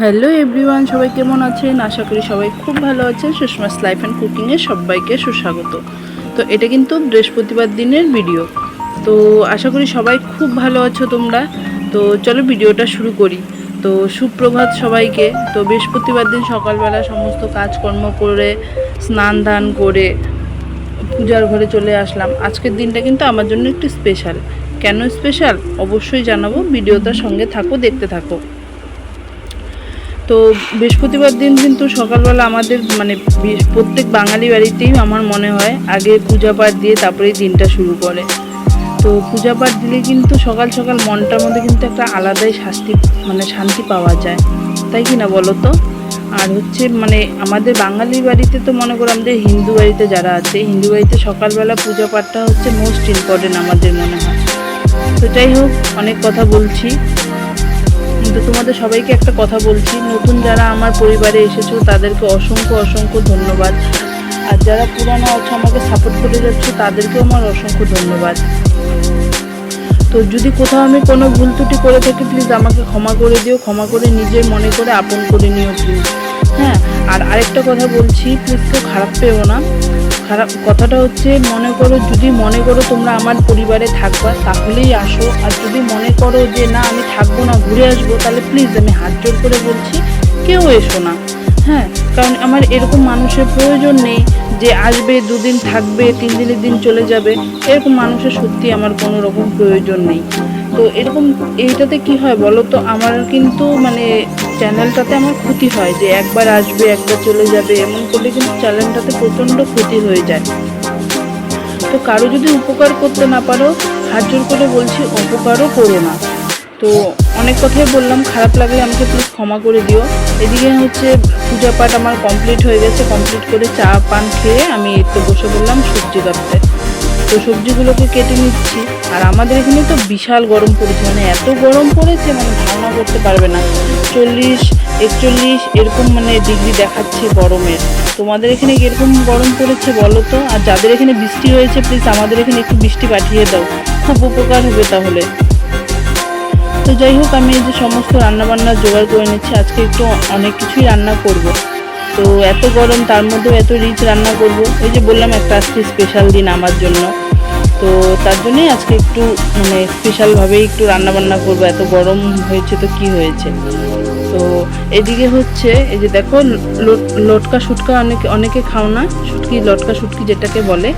Hello everyone, সবাই কেমন আছেন? আশা করি সবাই খুব ভালো আছেন। সুষমাস লাইফ অ্যান্ড কুকিংয়ে সবাইকে সুস্বাগত। তো এটা কিন্তু বৃহস্পতিবার দিনের ভিডিও। তো আশা করি সবাই খুব ভালো আছো তোমরা। তো চলো ভিডিওটা শুরু করি। তো সুপ্রভাত সবাইকে। তো বৃহস্পতিবার দিন সকালবেলা সমস্ত কাজকর্ম করে, স্নান ধান করে, পূজার ঘরে চলে আসলাম। আজকের দিনটা কিন্তু আমার জন্য একটু স্পেশাল। কেন স্পেশাল? অবশ্যই জানাব। ভিডিওটার সঙ্গে থাকো, দেখতে থাকো। তো বৃহস্পতিবার দিন কিন্তু সকালবেলা আমাদের মানে প্রত্যেক বাঙালি বাড়িতেই আমার মনে হয় আগে পূজা পাঠ দিয়ে তারপরেই দিনটা শুরু করে। তো পূজা পাঠ দিলে কিন্তু সকাল সকাল মনটার মধ্যে কিন্তু একটা আলাদাই শাস্তি মানে শান্তি পাওয়া যায়। তাই কি না বলো তো? আর হচ্ছে মানে আমাদের বাঙালি বাড়িতে তো মনে করো আমাদের হিন্দু বাড়িতে যারা আছে, হিন্দু বাড়িতে সকালবেলা পূজা পাঠটা হচ্ছে মোস্ট ইম্পর্টেন্ট আমাদের মনে হয়। তো যাই হোক, অনেক কথা বলছি। কিন্তু তোমাদের সবাইকে একটা কথা বলছি, নতুন যারা আমার পরিবারে এসেছ, তাদেরকে অসংখ্য অসংখ্য ধন্যবাদ। আর যারা পুরানো আছে, আমাকে সাপোর্ট করে যাচ্ছে, তাদেরকেও আমার অসংখ্য ধন্যবাদ। তো যদি কোথাও আমি কোনো ভুল ত্রুটি করে থাকি প্লিজ আমাকে ক্ষমা করে দিও, ক্ষমা করে নিজের মনে করে আপন করে নিও প্লিজ হ্যাঁ আর আরেকটা কথা বলছি প্লিজ কেউ খারাপ পেও না। খারাপ কথাটা হচ্ছে, মনে করো যদি মনে করো তোমরা আমার পরিবারে থাকবা, তাহলেই আসো। আর যদি মনে করো যে না, আমি থাকব না, ঘুরে আসব, তাহলে প্লিজ আমি হাত জোর করে বলছি, কেউ এসো না। হ্যাঁ কারণ আমার এরকম মানুষের প্রয়োজন নেই যে আসবে, দুদিন থাকবে, তিন দিনের দিন চলে যাবে। এরকম মানুষের সত্যি আমার কোনো রকম প্রয়োজন নেই। তো এরকম, এইটাতে কি হয় বলো তো? আমার কিন্তু মানে চ্যানেলটাতে আমার ক্ষতি হয় যে একবার আসবে, একবার চলে যাবে, এমন করলে কিন্তু চ্যানেলটাতে প্রচণ্ড ক্ষতি হয়ে যায়। তো কারও যদি উপকার করতে না পারো, হাত করে বলছি অপকারও করো না। তো অনেক কথাই বললাম, খারাপ লাগলে আমাকে প্লিজ ক্ষমা করে দিও। এদিকে হচ্ছে পূজা পাঠ আমার কমপ্লিট হয়ে গেছে কমপ্লিট করে চা, পান খেয়ে আমি একটু বসে বললাম সবজি কাটতে। তো সবজিগুলোকে কেটে নিচ্ছি। আর আমাদের এখানে তো বিশাল গরম পড়েছে মানে এত গরম পড়েছে মানে ধারণা করতে পারবে না। চল্লিশ, একচল্লিশ এরকম মানে ডিগ্রি দেখাচ্ছে গরমের তোমাদের এখানে কীরকম গরম পড়েছে বলো তো? আর যাদের এখানে বৃষ্টি হয়েছে প্লিজ আমাদের এখানে একটু বৃষ্টি পাঠিয়ে দাও। খুব উপকার হবে তাহলে। তো যাই হোক, আমি এই যে সমস্ত রান্নাবান্না জোগাড় করে নিচ্ছি। আজকে একটু অনেক কিছুই রান্না করব। তো এত গরম, তার মধ্যেও এত রিচ রান্না করব। ওই যে বললাম, একটা আজকে স্পেশাল দিন আমার জন্য। তো তার জন্যই আজকে একটু মানে স্পেশালভাবেই একটু রান্না বান্না করব। এত গরম হয়েছে তো কি হয়েছে? তো এদিকে হচ্ছে, এই যে দেখো লটকা শুটকা অনেকে অনেকে খাও না। শুটকি, লটকা শুটকি যেটাকে বলে।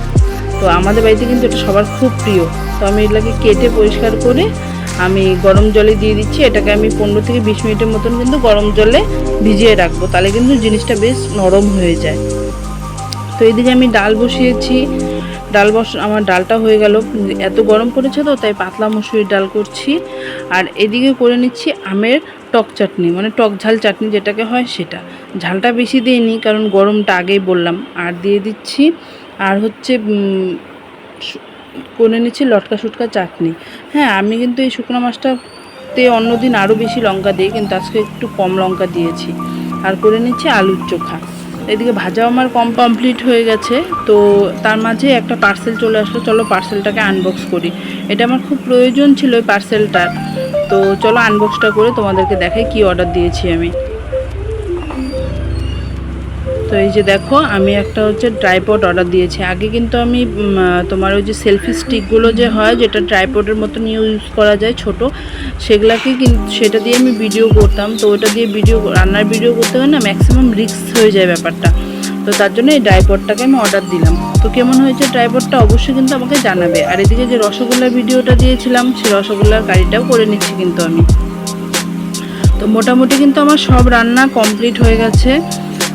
তো আমাদের বাড়িতে কিন্তু এটা সবার খুব প্রিয়। তো আমি এগুলোকে কেটে পরিষ্কার করে আমি গরম জলে দিয়ে দিচ্ছি, এটাকে আমি পনেরো থেকে বিশ মিনিটের মতন কিন্তু গরম জলে ভিজিয়ে রাখব, তাহলে কিন্তু জিনিসটা বেশ নরম হয়ে যায়। তো এদিকে আমি ডাল বসিয়েছি, ডাল বস, আমার ডালটা হয়ে গেল, এত গরম পড়েছে তো, তাই পাতলা মুসুরির ডাল করছি। আর এদিকে করে নিচ্ছি আমের টক চাটনি মানে টক ঝাল চাটনি যেটাকে হয় সেটা। ঝালটা বেশি দিইনি, কারণ গরমটা আগেই বললাম। আর দিয়ে দিচ্ছি, আর হচ্ছে করে নিচ্ছি, লটকা শুটকা চাটনি হ্যাঁ আমি কিন্তু এই শুকনো মাছটাতে অন্যদিন আরও বেশি লঙ্কা দিই কিন্তু আজকে একটু কম লঙ্কা দিয়েছি। আর করে নিচ্ছি আলুর চোখা। এদিকে ভাজাও আমার কম কমপ্লিট হয়ে গেছে, তো তার মাঝে একটা পার্সেল চলে আসলো। চলো পার্সেলটাকে আনবক্স করি। এটা আমার খুব প্রয়োজন ছিল ওই পার্সেলটার তো চলো আনবক্সটা করে তোমাদেরকে দেখাই কি অর্ডার দিয়েছি আমি। তো এই যে দেখো, আমি একটা হচ্ছে ট্রাইপড অর্ডার দিয়েছি। আগে কিন্তু আমি তোমার ওই যে সেলফি স্টিকগুলো যে হয়, যেটা ট্রাইপডের মতন ইউজ করা যায় ছোট, সেগুলাকে কিন্তু সেটা দিয়ে আমি ভিডিও করতাম। তো ওটা দিয়ে ভিডিও রান্নার ভিডিও করতে হয় না ম্যাক্সিমাম রিক্স হয়ে যায় ব্যাপারটা। তো তার জন্য এই ট্রাইপডটাকে আমি অর্ডার দিলাম। তো কেমন হয়েছে ট্রাইপডটা অবশ্যই কিন্তু আমাকে জানাবে। আর এদিকে যে রসগোল্লার ভিডিওটা দিয়েছিলাম সেই রসগোল্লার গাড়িটাও করে নিচ্ছি কিন্তু আমি। তো মোটামুটি কিন্তু আমার সব রান্না কমপ্লিট হয়ে গেছে।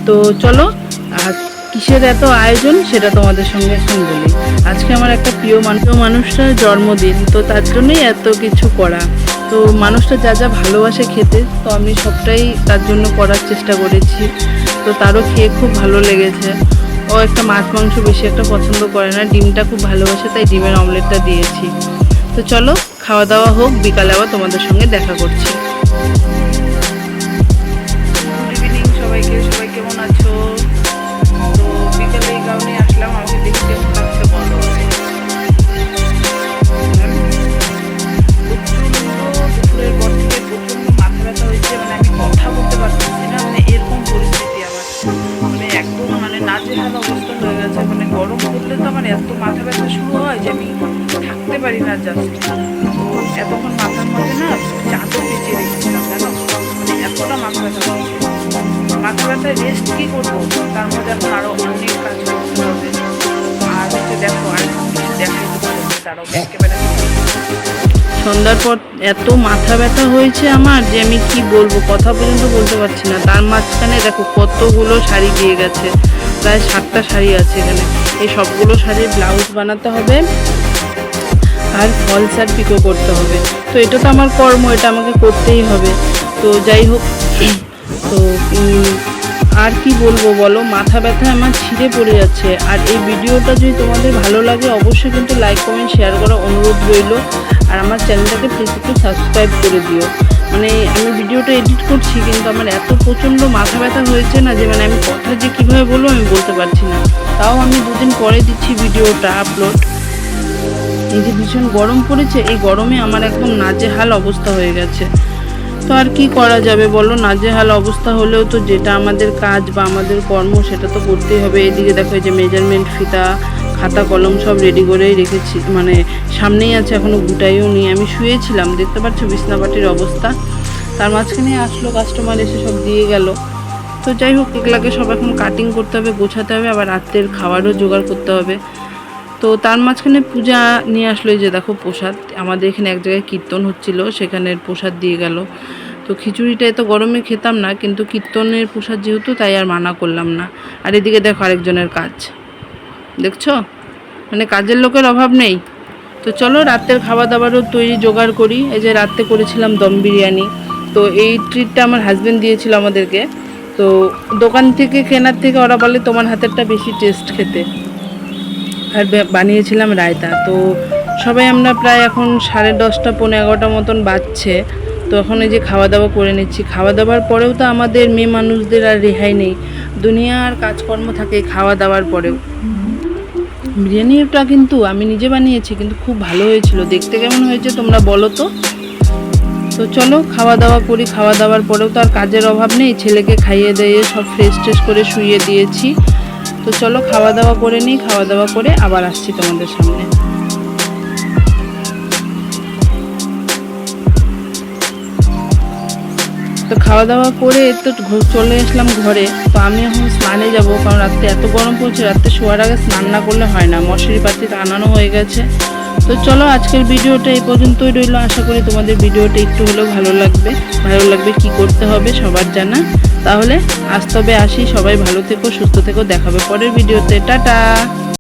তো চলো আর কিসের এত আয়োজন সেটা তোমাদের সঙ্গে এখন বলি আজকে আমার একটা প্রিয় মানুষ মানুষটার জন্মদিন, তো তার জন্যই এত কিছু করা। তো মানুষটা যা যা ভালোবাসে খেতে, তো আমি সবটাই তার জন্য করার চেষ্টা করেছি। তো তারও খেয়ে খুব ভালো লেগেছে। ও একটা মাছ মাংস বেশি একটা পছন্দ করে না, ডিমটা খুব ভালোবাসে, তাই ডিমের অমলেটটা দিয়েছি। তো চলো, খাওয়া দাওয়া হোক, বিকালে আবার তোমাদের সঙ্গে দেখা করছি। আমার এত মাথা ব্যথা শুরু হয় যে আমি থাকতে পারি না জাস্ট এতক্ষণ মাথার মধ্যে না চাদর পেঁচিয়ে রেখেছিলাম, জানো? মানে এতটা মাথা ব্যথা মাথা ব্যথায় রেস্ট কী করব? তার মধ্যে আরও অনেক কাজ করতে হবে। আর হচ্ছে দেখো, আর সন্ধ্যার পর এত মাথা ব্যথা হয়েছে আমার যে আমি কি বলব, কথা পর্যন্ত বলতে পারছি না। তার মাঝখানে দেখো কতগুলো শাড়ি দিয়ে গেছে। প্রায় সাতটা শাড়ি আছে এখানে। এই সবগুলো শাড়ির ব্লাউজ বানাতে হবে আর ফলস আর পিকো করতে হবে। তো এটা তো আমার কর্ম, এটা আমাকে করতেই হবে। তো যাই হোক, তো আর কি বলব বলো? মাথা ব্যথা আমার ছিঁড়ে পড়ে যাচ্ছে। আর এই ভিডিওটা যদি তোমাদের ভালো লাগে, অবশ্যই কিন্তু লাইক কমেন্ট শেয়ার করার অনুরোধ রইল। আর আমার চ্যানেলটাকে প্লিজ একটু সাবস্ক্রাইব করে দিও। মানে আমি ভিডিওটা এডিট করছি, কিন্তু আমার এত প্রচণ্ড মাথা ব্যথা হয়েছে না যে মানে আমি কথা যে কীভাবে বলব আমি বলতে পারছি না। তাও আমি দুদিন পরে দিচ্ছি ভিডিওটা আপলোড এই যে ভীষণ গরম পড়েছে, এই গরমে আমার একদম নাজেহাল অবস্থা হয়ে গেছে। তো আর কি করা যাবে বলো? নাজেহাল অবস্থা হলেও তো যেটা আমাদের কাজ বা আমাদের কর্ম সেটা তো করতেই হবে। এদিকে দেখো যে মেজারমেন্ট ফিতা খাতা কলম সব রেডি করেই রেখেছি। মানে সামনেই আছে, এখনও গুটাইও নিয়ে আমি শুয়েছিলাম, দেখতে পাচ্ছ বিছনাপাটির অবস্থা। তার মাঝখানে আসলো কাস্টমার এসে সব দিয়ে গেল। তো যাই হোক, এগুলাকে সব এখন কাটিং করতে হবে, গোছাতে হবে, আবার রাত্রের খাবারও জোগাড় করতে হবে। তো তার মাঝখানে পূজা নিয়ে আসলো যে দেখো প্রসাদ। আমাদের এখানে এক জায়গায় কীর্তন হচ্ছিল সেখানের প্রসাদ দিয়ে গেল। তো খিচুড়িটা এত গরমে খেতাম না, কিন্তু কীর্তনের প্রসাদ যেহেতু, তাই আর মানা করলাম না। আর এদিকে দেখো আরেকজনের কাজ। দেখছ? মানে কাজের লোকের অভাব নেই। তো চলো রাতের খাওয়া দাবারও তৈরি জোগাড় করি। এই যে রাতে করেছিলাম দম বিরিয়ানি। তো এই ট্রিটটা আমার হাজবেন্ড দিয়েছিল আমাদেরকে। তো দোকান থেকে, কেনার থেকে ওরা বলে তোমার হাতেরটা বেশি টেস্ট খেতে। আর বানিয়েছিলাম রায়তা। তো সবাই আমরা প্রায় এখন সাড়ে দশটা পনেরো এগারোটা মতন বাজছে। তো এখন এই যে খাওয়া দাওয়া করে নিচ্ছি। খাওয়া দাওয়ার পরেও তো আমাদের মেয়ে মানুষদের আর রেহাই নেই। দুনিয়ার কাজকর্ম থাকে খাওয়া দাওয়ার পরেও। বিরিয়ানিটা কিন্তু আমি নিজে বানিয়েছি, কিন্তু খুব ভালো হয়েছিল। দেখতে কেমন হয়েছে তোমরা বলো তো। তো চলো খাওয়া দাওয়া করি। খাওয়া দাওয়ার পরেও তো আর কাজের অভাব নেই। ছেলেকে খাইয়ে দিয়ে সব ফ্রেশ ট্রেশ করে শুয়ে দিয়েছি। তো চলো খাওয়া দাওয়া করে নিই। খাওয়া দাওয়া করে আবার আসছি তোমাদের সামনে। তো খাওয়া দাওয়া করে তো চলে আসলাম ঘরে। তো আমি এখন স্নানে যাব, কারণ রাত্রে এত গরম পড়ছে, রাত্রে শোয়ার আগে স্নান না করলে হয় না। মশারি পাতি টানানো হয়ে গেছে। তো চলো আজকের ভিডিওটা এই পর্যন্তই রইল। আশা করি তোমাদের ভিডিওটা একটু হলেও ভালো লাগবে। ভালো লাগবে কি করতে হবে সবার জানা। তাহলে আজ তবে আসি। সবাই ভালো থেকো, সুস্থ থেকো। দেখাবে পরের ভিডিওতে। টাটা!